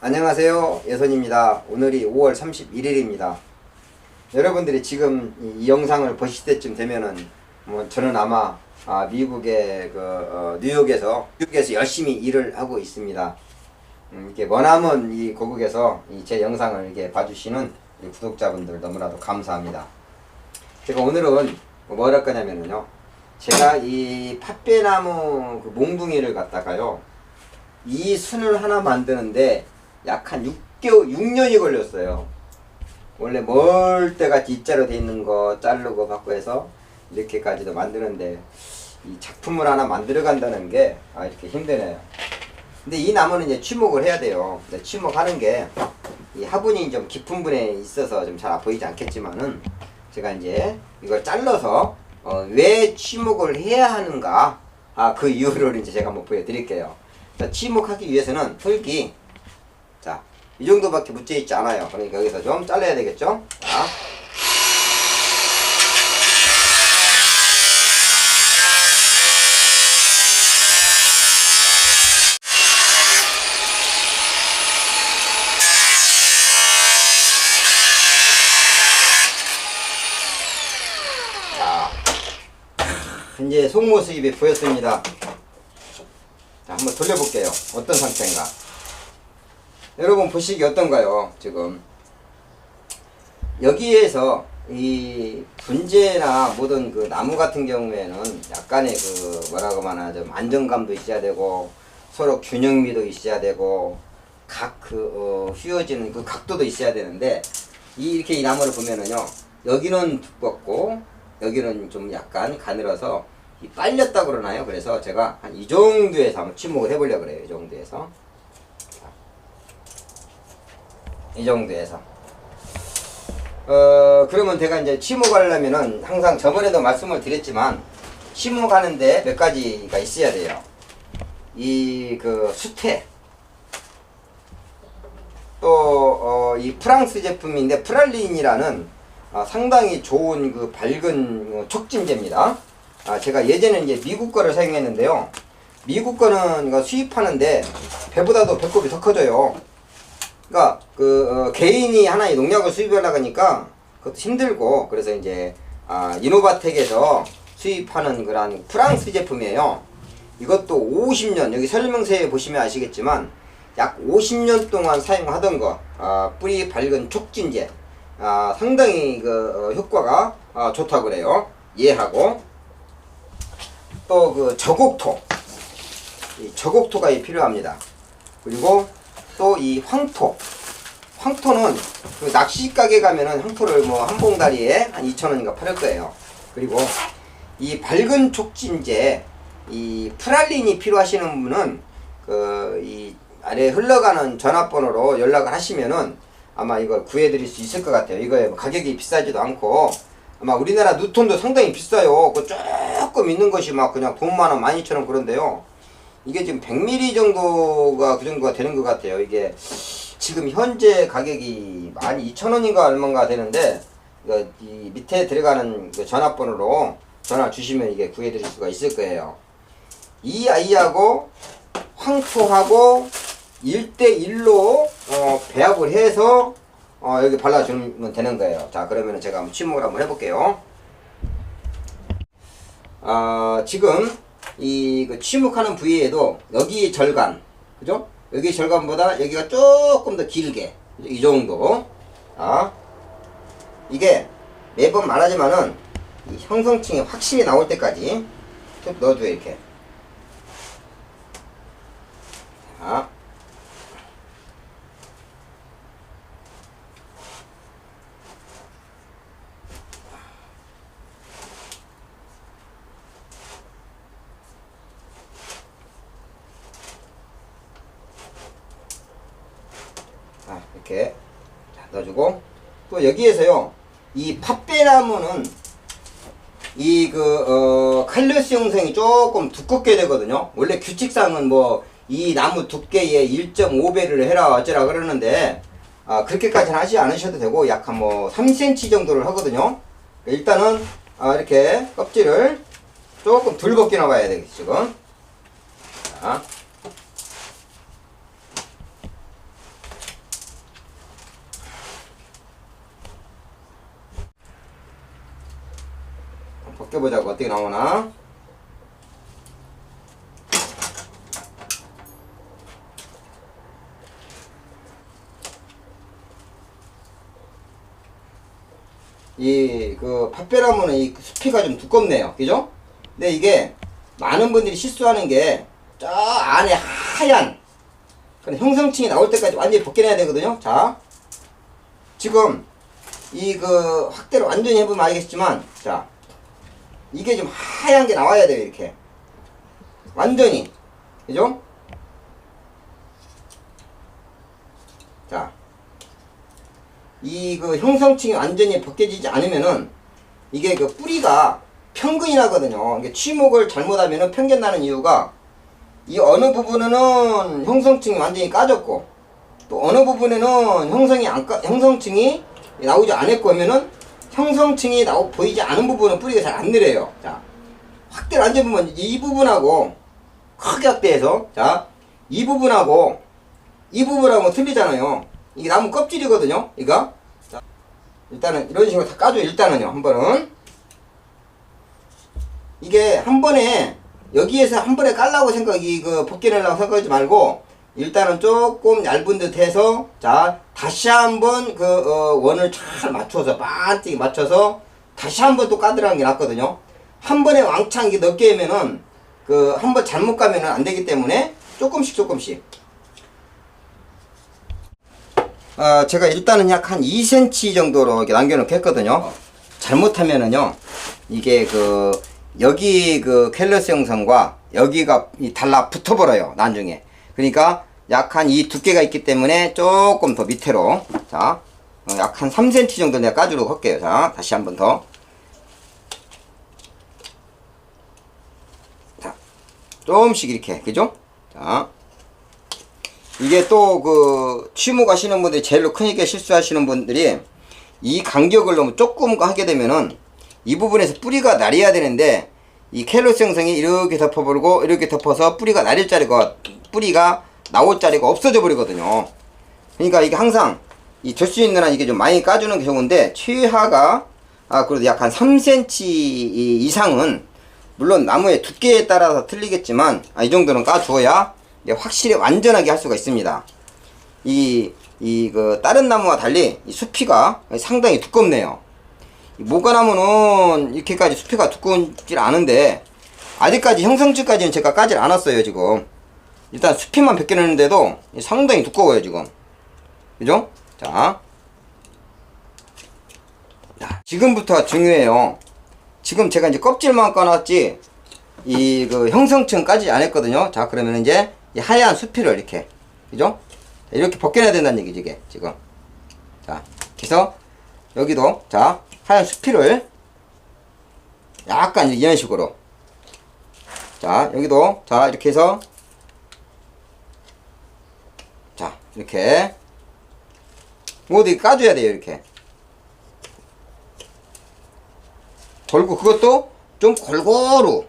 안녕하세요. 예선입니다. 오늘이 5월 31일입니다. 여러분들이 지금 이, 이 영상을 보실 때쯤 되면은 뭐 저는 아마 아, 미국의 그 어, 뉴욕에서 뉴욕에서 열심히 일을 하고 있습니다. 음, 이렇게 머나먼 이 고국에서 이 제 영상을 이렇게 봐주시는 이 구독자분들 너무나도 감사합니다. 제가 오늘은 뭘할 거냐면요. 제가 이 팥배나무 그 몽둥이를 갖다가요. 이 순을 하나 만드는데 약 한 6개월, 6년이 걸렸어요. 원래 멀때같이 이자로 돼 있는 거 자르고 받고 해서 이렇게까지도 만드는데 이 작품을 하나 만들어 간다는 게 아, 이렇게 힘드네요. 근데 이 나무는 이제 취목을 해야 돼요. 취목하는 게 이 화분이 좀 깊은 분에 있어서 좀 잘 보이지 않겠지만은 제가 이제 이걸 잘라서 어, 왜 취목을 해야 하는가 아, 그 이유를 이제 제가 한번 보여드릴게요. 자, 취목하기 위해서는 흙이 자, 이 정도밖에 묻혀 있지 않아요. 그러니까 여기서 좀 잘라야 되겠죠? 자. 자, 이제 속모습이 보였습니다. 자, 한번 돌려볼게요. 어떤 상태인가. 여러분 보시기 어떤가요? 지금 여기에서 이 분재나 모든 그 나무 같은 경우에는 약간의 그 뭐라고 하나 좀 안정감도 있어야 되고 서로 균형미도 있어야 되고 각그 어, 휘어지는 그 각도도 있어야 되는데 이 이렇게 이 나무를 보면은요 여기는 두껍고 여기는 좀 약간 가늘어서 이 빨렸다 그러나요? 그래서 제가 한 이 정도에서 한번 침묵을 해보려고 그래요. 이 정도에서. 이 정도에서. 어, 그러면 제가 이제 침묵하려면은 항상 저번에도 말씀을 드렸지만 침묵하는데 몇 가지가 있어야 돼요. 이 그 수태. 또, 어, 이 프랑스 제품인데 프랄린이라는 아, 상당히 좋은 그 밝은 어, 촉진제입니다. 아, 제가 예전에 이제 미국 거를 사용했는데요. 미국 거는 수입하는데 배보다도 배꼽이 더 커져요. 그러니까 그 어, 개인이 하나의 농약을 수입하려고 하니까 그것도 힘들고 그래서 이제 아, 이노바텍에서 수입하는 그런 프랑스 제품이에요. 이것도 50년 여기 설명서에 보시면 아시겠지만 약 50년 동안 사용하던 거 아, 뿌리 밝은 촉진제 아, 상당히 그 어, 효과가 아, 좋다고 그래요. 얘하고 또 그 저곡토 이 저곡토가 이 필요합니다. 그리고 또 이 황토 황토는 그 낚시 가게 가면은 황토를 뭐 한 봉다리에 한 2,000원인가 팔을 거예요. 그리고 이 밝은 촉진제 이 프랄린이 필요하시는 분은 그 이 아래 흘러가는 전화번호로 연락을 하시면은 아마 이걸 구해드릴 수 있을 것 같아요. 이거의 가격이 비싸지도 않고 아마 우리나라 누톤도 상당히 비싸요. 그 조금 있는 것이 막 그냥 돈만 원, 만 이천 원 그런데요. 이게 지금 100ml 정도가 그 정도가 되는 것 같아요. 이게 지금 현재 가격이 12,000원인가 얼마인가 되는데 이 밑에 들어가는 그 전화번호로 전화 주시면 이게 구해드릴 수가 있을 거예요. 이 아이하고 황토하고 1대1로 어, 배합을 해서 어, 여기 발라주면 되는 거예요. 자, 그러면 제가 한번 침묵을 한번 해볼게요. 아, 지금 이그 침묵하는 부위에도 여기 절간, 그죠? 여기 절간보다 여기가 조금 더 길게? 이 정도. 아, 이게 매번 말하지만은 이 형성층이 확실히 나올 때까지 쭉 넣어줘요, 이렇게. 자. 자, 이렇게 자, 넣어주고 또 여기에서요 이 팥배나무는 이그 어, 칼로스 형성이 조금 두껍게 되거든요. 원래 규칙상은 뭐 이 나무 두께의 1.5배를 해라 어쩌라 그러는데 아, 그렇게까지는 하지 않으셔도 되고 약 한 뭐 3cm 정도를 하거든요. 일단은 아, 이렇게 껍질을 조금 덜 벗겨놔 봐야 되겠죠 지금. 자. 벗겨보자고. 어떻게 나오나? 이 그 팥배나무는 이 수피가 좀 두껍네요. 그죠? 근데 이게 많은 분들이 실수하는 게 저 안에 하얀 그런 형성층이 나올 때까지 완전히 벗겨내야 되거든요. 자 지금 이 그 확대를 완전히 해보면 알겠지만 자 이게 좀 하얀 게 나와야 돼요 이렇게 완전히 그죠? 자 이 그 형성층이 완전히 벗겨지지 않으면은 이게 그 뿌리가 평근이 나거든요. 이게 취목을 잘못하면은 편견 나는 이유가 이 어느 부분에는 형성층이 완전히 까졌고 또 어느 부분에는 형성이 안 까, 형성층이 나오지 않았고 하면은 형성층이 나오 보이지 않은 부분은 뿌리가 잘 안 내려요. 자 확대를 완전 보면 이 부분하고 크게 확대해서 자 이 부분하고 이 부분하고 틀리잖아요. 이게 나무 껍질이거든요. 이거 자, 일단은 이런 식으로 다 까줘 일단은요. 한 번은 이게 한 번에 여기에서 한 번에 깔라고 생각 이 그 벗겨내려고 생각하지 말고 일단은 조금 얇은 듯 해서 자 다시 한번 그 어, 원을 잘 맞춰서 반띠 맞춰서 다시 한번 또 까들어가는 게 낫거든요. 한 번에 왕창 이게 넓게 하면은 그 한 번 잘못 가면은 안 되기 때문에 조금씩 조금씩. 어, 제가 일단은 약 한 2cm 정도로 이렇게 남겨놓게 했거든요. 잘못하면은요 이게 그 여기 그 캘러스 형성과 여기가 이 달라 붙어버려요 나중에. 그러니까 약한 이 두께가 있기 때문에 조금 더 밑으로 자 어, 약한 3cm 정도 내가 까주도록 할게요. 자 다시 한 번 더. 자, 조금씩 이렇게 그죠? 자 이게 또 그 취목 하시는 분들이 제일로 크니까 실수하시는 분들이 이 간격을 너무 조금 하게 되면은 이 부분에서 뿌리가 나려야 되는데 이 캘로스 형성이 이렇게 덮어버리고 이렇게 덮어서 뿌리가 나릴 자리가 뿌리가 나올 자리가 없어져 버리거든요. 그러니까 이게 항상 이 될 수 있는 한 이게 좀 많이 까주는 게 좋은데 최하가 아 그래도 약 한 3cm 이상은 물론 나무의 두께에 따라서 틀리겠지만 아, 이 정도는 까주어야 확실히 완전하게 할 수가 있습니다. 이 이 그 다른 나무와 달리 이 수피가 상당히 두껍네요. 모가나무는 이렇게까지 수피가 두껍질 않은데 아직까지 형성치까지는 제가 까질 않았어요 지금 일단 수피만 벗겨내는데도 상당히 두꺼워요 지금. 그죠? 자, 자 지금부터 중요해요. 지금 제가 이제 껍질만 까놨지 이 그 형성층 까지 안 했거든요. 자 그러면 이제 이 하얀 수피를 이렇게 그죠? 이렇게 벗겨내야 된다는 얘기지 이게 지금. 자 그래서 여기도 자 하얀 수피를 약간 이런 식으로. 자 여기도 자 이렇게 해서 자 이렇게 모두 까줘야 돼요 이렇게 걸고 그것도 좀 골고루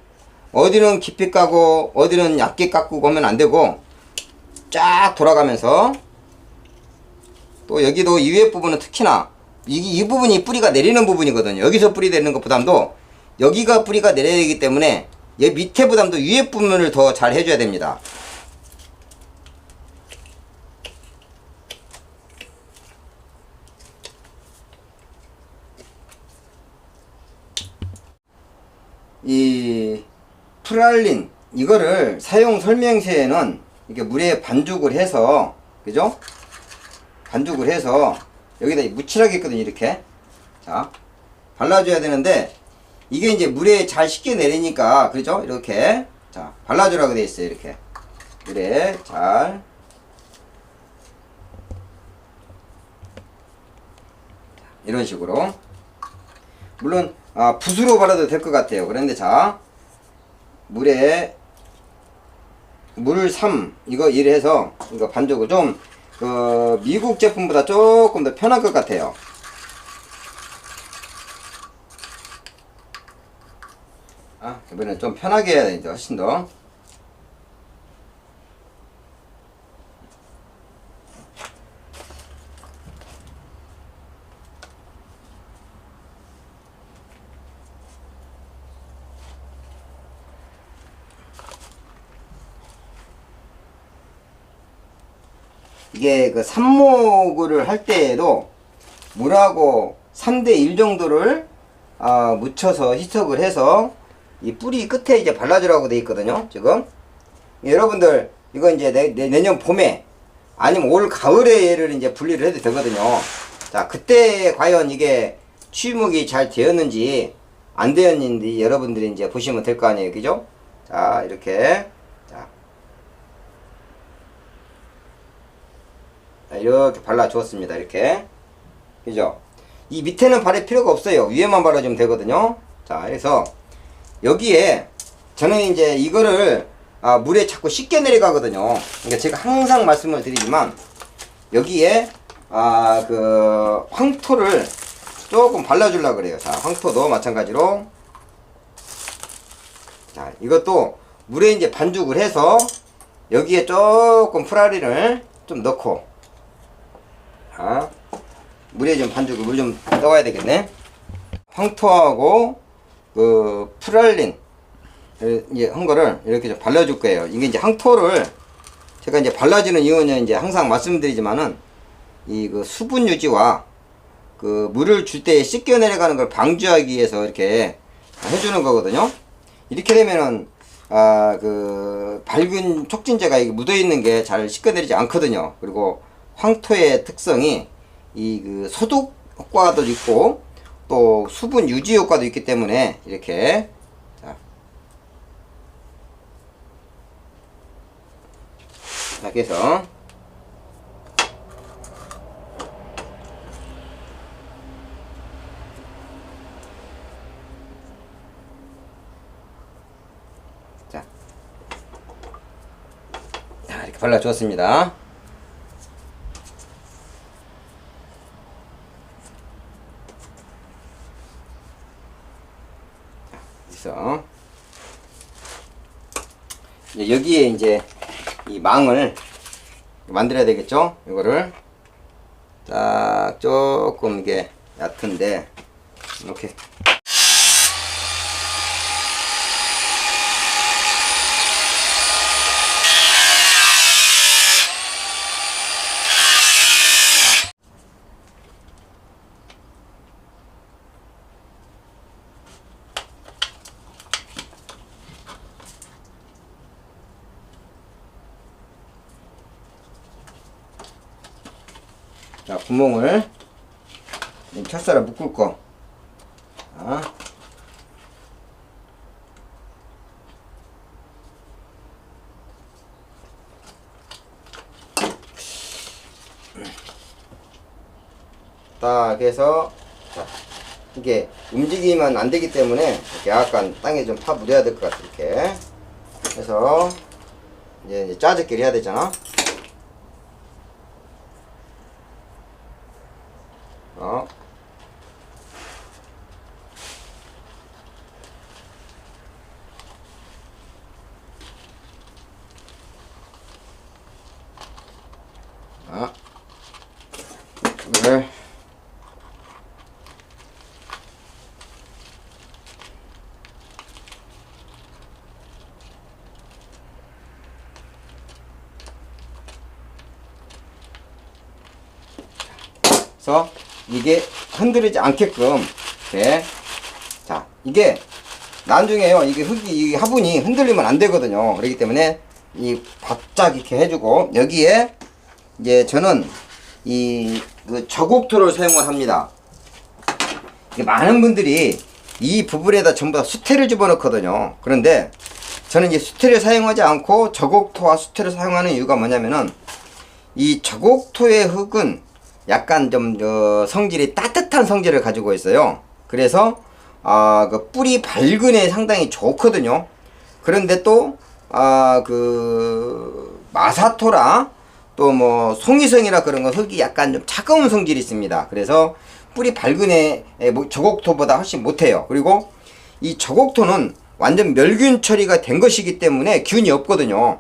어디는 깊이 까고 어디는 얇게 깎고 그러면 안 되고 쫙 돌아가면서 또 여기도 이 위에 부분은 특히나 이, 이 부분이 뿌리가 내리는 부분이거든요. 여기서 뿌리 내리는 것보담도 여기가 뿌리가 내려야 되기 때문에 얘 밑에 보담도 위에 부분을 더 잘 해줘야 됩니다. 이 프랄린 이거를 사용 설명서에는 이게 물에 반죽을 해서 그죠? 반죽을 해서 여기다 묻히라고 했거든요 이렇게. 자 발라줘야 되는데 이게 이제 물에 잘 식게 내리니까 그렇죠? 이렇게. 자 발라주라고 돼 있어요 이렇게. 물에 잘. 이런 식으로. 물론 아, 붓으로 발라도 될 것 같아요 그런데 자 물에 물 3 이거 일해서 이거 반죽을 좀 그 미국 제품보다 조금 더 편할 것 같아요. 아, 이번엔 좀 편하게 해야 되죠. 훨씬 더. 이게 그 삽목을 할 때에도 물하고 3대 1 정도를 아, 묻혀서 희석을 해서 이 뿌리 끝에 이제 발라주라고 돼 있거든요. 지금 여러분들 이거 이제 내, 내, 내년 봄에 아니면 올 가을에 얘를 이제 분리를 해도 되거든요. 자 그때 과연 이게 취목이 잘 되었는지 안 되었는지 여러분들이 이제 보시면 될 거 아니에요, 그죠? 자 이렇게 자 자, 이렇게 발라 주었습니다. 이렇게 그죠? 이 밑에는 바를 필요가 없어요. 위에만 발라주면 되거든요. 자, 그래서 여기에 저는 이제 이거를 아, 물에 자꾸 씻겨 내려가거든요. 그러니까 제가 항상 말씀을 드리지만 여기에 아, 그 황토를 조금 발라주려고 그래요. 자, 황토도 마찬가지로 자, 이것도 물에 이제 반죽을 해서 여기에 조금 프라리를 좀 넣고 자, 물에 좀 반죽을 물 좀 떠와야 되겠네. 황토하고 그 프랄린 이제 한 거를 이렇게 좀 발라줄 거예요. 이게 이제 황토를 제가 이제 발라주는 이유는 이제 항상 말씀드리지만은 이 그 수분 유지와 그 물을 줄 때 씻겨 내려가는 걸 방지하기 위해서 이렇게 해주는 거거든요. 이렇게 되면은 아 그 밝은 촉진제가 묻어 있는 게 잘 씻겨 내리지 않거든요. 그리고 황토의 특성이 이 그 소독 효과도 있고 또 수분 유지 효과도 있기 때문에 이렇게 자, 자 그래서 자, 자 이렇게 발라주었습니다. 그래서 이제 여기에 이제 이 망을 만들어야 되겠죠? 이거를 딱 조금 이게 얕은데 이렇게 자 구멍을 이 철사를 묶을 거. 자. 딱 해서 자, 이게 움직이면 안 되기 때문에 이렇게 약간 땅에 좀 파 묻어야 될 것 같아 이렇게. 해서 이제, 이제 짜집기를 해야 되잖아 어. 아. 이거를 그래서 이게 흔들리지 않게끔 네. 자 이게 나중에요. 이게 흙이 이 화분이 흔들리면 안 되거든요. 그렇기 때문에 이 바짝 이렇게 해주고 여기에 이제 저는 이 그 저곡토를 사용을 합니다. 이게 많은 분들이 이 부분에다 전부 다 수태를 집어넣거든요. 그런데 저는 이제 수태를 사용하지 않고 저곡토와 수태를 사용하는 이유가 뭐냐면은 이 저곡토의 흙은 약간 좀 어, 성질이 따뜻한 성질을 가지고 있어요. 그래서 아, 그 뿌리 밝은에 상당히 좋거든요. 그런데 또 아, 그 마사토라 또 뭐 송이성이라 그런 건 흙이 약간 좀 차가운 성질이 있습니다. 그래서 뿌리 밝은에 뭐 저곡토보다 훨씬 못해요. 그리고 이 저곡토는 완전 멸균 처리가 된 것이기 때문에 균이 없거든요.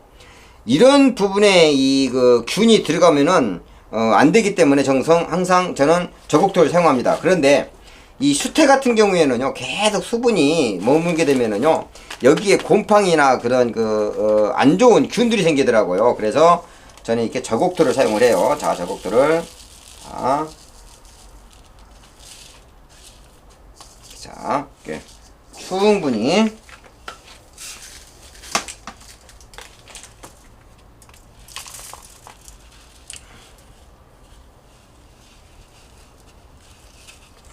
이런 부분에 이 그 균이 들어가면은 어, 안 되기 때문에 정성 항상 저는 저곡토를 사용합니다. 그런데 이 수태 같은 경우에는요 계속 수분이 머물게 되면은요 여기에 곰팡이나 그런 그 안 좋은 균들이 생기더라고요. 그래서 저는 이렇게 저곡토를 사용을 해요. 자, 저곡토를. 자. 자, 이렇게 충분히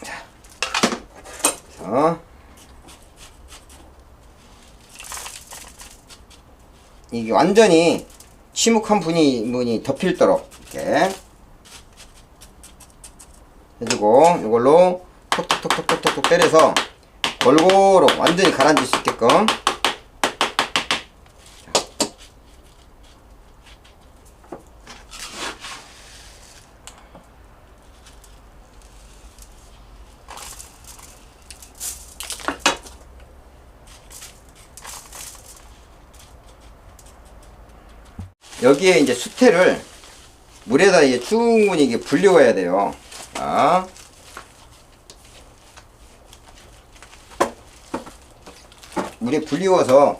자. 이게 완전히 침묵한 분이 문이 덮일도록 이렇게 해주고 이걸로 톡톡톡톡톡톡 때려서 골고루 완전히 가라앉을 수 있게끔 여기에 이제 수태를 물에다 이제 충분히 이게 불려와야 돼요. 자. 물에 불리워서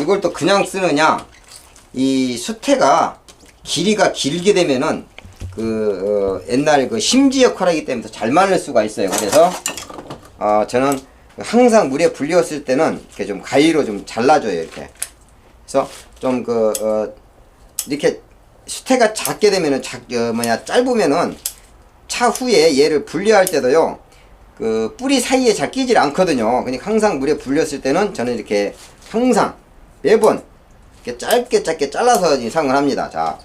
이걸 또 그냥 쓰느냐 이 수태가 길이가 길게 되면은 그 어, 옛날 그 심지 역할을 하기 때문에 더잘 마를 수가 있어요 그래서 어, 저는 항상 물에 불리웠을 때는 이렇게 좀 가위로 좀 잘라줘요 이렇게 그래서 좀그 어, 이렇게 수태가 작게 되면은 작 어, 뭐냐 짧으면은 차후에 얘를 분리할 때도요 그 뿌리 사이에 잘 끼질 않거든요. 그러니까 항상 물에 불렸을 때는 저는 이렇게 항상 매번 이렇게 짧게 짧게 잘라서 사용을 합니다. 자,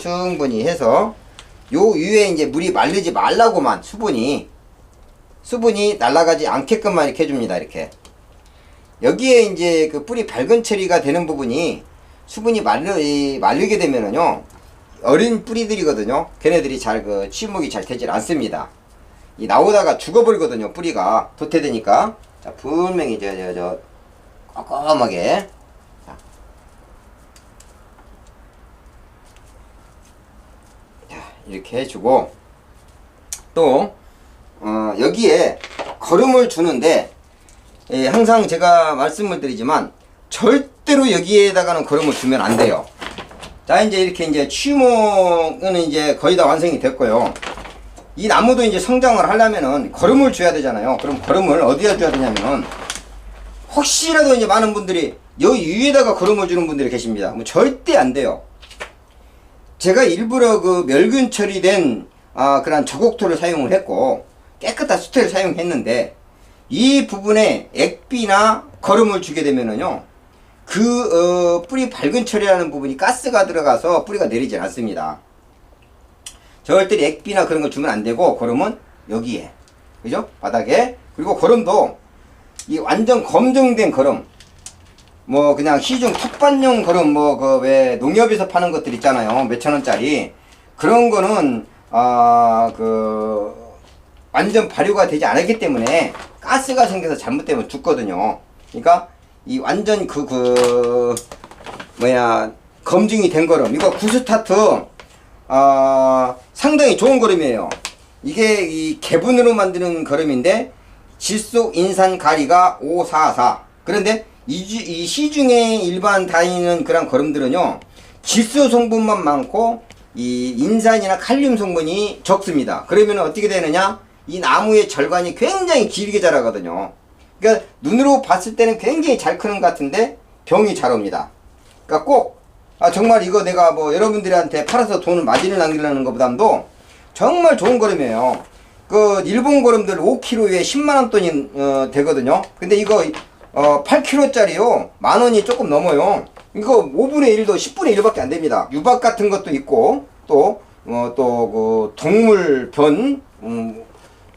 충분히 해서 요 위에 이제 물이 말리지 말라고만 수분이 수분이 날아가지 않게끔만 이렇게 해줍니다. 이렇게 여기에 이제 그 뿌리 밝은 처리가 되는 부분이 수분이 말리, 말리게 되면은요 어린 뿌리들이거든요. 걔네들이 잘그 침묵이 잘 되질 않습니다. 이 나오다가 죽어버리거든요 뿌리가 도태되니까 자 분명히 저 저 저 꼼꼼하게 자. 자, 이렇게 해주고 또 어, 여기에 거름을 주는데 예, 항상 제가 말씀을 드리지만 절 대로 여기에다가는 거름을 주면 안 돼요 자 이제 이렇게 이제 취목은 이제 거의 다 완성이 됐고요 이 나무도 이제 성장을 하려면은 거름을 줘야 되잖아요. 그럼 거름을 어디다 줘야 되냐면은 혹시라도 이제 많은 분들이 여기 위에다가 거름을 주는 분들이 계십니다. 뭐 절대 안 돼요. 제가 일부러 그 멸균 처리된 아 그런 저곡토를 사용을 했고 깨끗한 수태를 사용했는데 이 부분에 액비나 거름을 주게 되면은요 그 어, 뿌리 밝은 처리라는 부분이 가스가 들어가서 뿌리가 내리지 않습니다. 절대 액비나 그런 걸 주면 안 되고 거름은 여기에. 그죠? 바닥에. 그리고 거름도 이 완전 검증된 거름. 뭐 그냥 시중 톱반용 거름 뭐 그 왜 농협에서 파는 것들 있잖아요. 몇천 원짜리. 그런 거는 아 그 완전 발효가 되지 않았기 때문에 가스가 생겨서 잘못되면 죽거든요. 그러니까 이 완전 그 그 뭐야 검증이 된 거름 이거 구스타트 아, 상당히 좋은 걸음이에요. 이게 이 개분으로 만드는 걸음인데 질소 인산 가리가 544. 그런데 이, 주- 이 시중에 일반 다니는 그런 걸음들은요. 질소 성분만 많고 이 인산이나 칼륨 성분이 적습니다. 그러면 어떻게 되느냐? 이 나무의 절간이 굉장히 길게 자라거든요. 그러니까 눈으로 봤을 때는 굉장히 잘 크는 것 같은데 병이 잘 옵니다. 그러니까 꼭 아, 정말 이거 내가 뭐 여러분들한테 팔아서 돈을 마진을 남기려는 것보다도 정말 좋은 걸음이에요. 그 일본 걸음들 5kg에 10만원 돈이 어, 되거든요. 근데 이거 어, 8kg짜리요. 만 원이 조금 넘어요. 이거 5분의 1도 10분의 1밖에 안 됩니다. 유박 같은 것도 있고 또 어, 또 그 동물 변 음,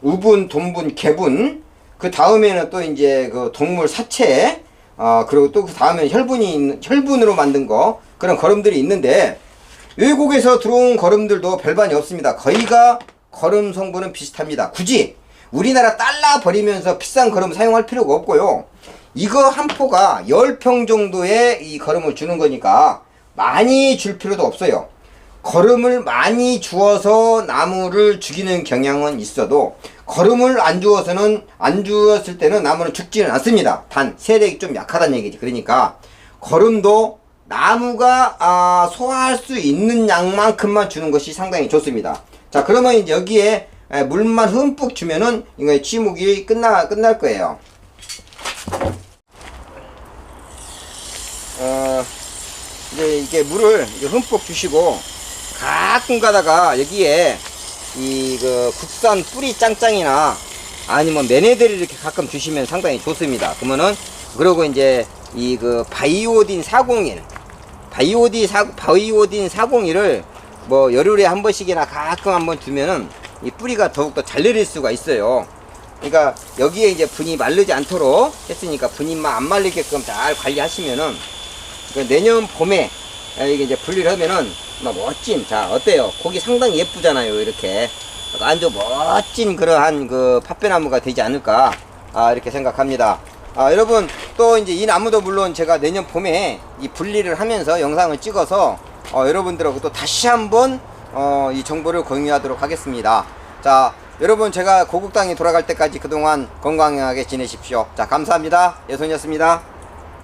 우분, 돈분, 개분 그 다음에는 또 이제 그 동물 사체 아 그리고 또 그 다음에 혈분이 있는, 혈분으로 만든 거 그런 걸음들이 있는데 외국에서 들어온 걸음들도 별반이 없습니다. 거의가 걸음 성분은 비슷합니다. 굳이 우리나라 달러 버리면서 비싼 걸음 사용할 필요가 없고요. 이거 한 포가 10평 정도의 이 걸음을 주는 거니까 많이 줄 필요도 없어요. 걸음을 많이 주어서 나무를 죽이는 경향은 있어도 걸음을 안 주어서는 안 주었을 때는 나무는 죽지는 않습니다. 단 세력이 좀 약하다는 얘기지. 그러니까 걸음도 나무가 아, 소화할 수 있는 양만큼만 주는 것이 상당히 좋습니다. 자, 그러면 이제 여기에 에, 물만 흠뻑 주면은 이거 지목이 끝나 끝날 거예요. 어, 이제 이게 물을 흠뻑 주시고 가끔 가다가 여기에 이 그 국산 뿌리 짱짱이나 아니면 매네들을 이렇게 가끔 주시면 상당히 좋습니다. 그러면은 그리고 이제 이 그 바이오딘 401 바이오디 사 바이오딘 401을 뭐 열흘에 한 번씩이나 가끔 한 번 주면은 이 뿌리가 더욱더 잘 내릴 수가 있어요. 그러니까 여기에 이제 분이 마르지 않도록 했으니까 분이만 안 말리게끔 잘 관리하시면은 그 내년 봄에 이게 이제 분리를 하면은 막 멋진 자 어때요? 고기 상당히 예쁘잖아요 이렇게 아주 멋진 그러한 그 팥배나무가 되지 않을까 아, 이렇게 생각합니다. 아, 여러분 또 이제 이 나무도 물론 제가 내년 봄에 이 분리를 하면서 영상을 찍어서 어, 여러분들하고 또 다시 한번 어, 이 정보를 공유하도록 하겠습니다. 자, 여러분 제가 고국당에 돌아갈 때까지 그동안 건강하게 지내십시오. 자, 감사합니다. 예손이었습니다.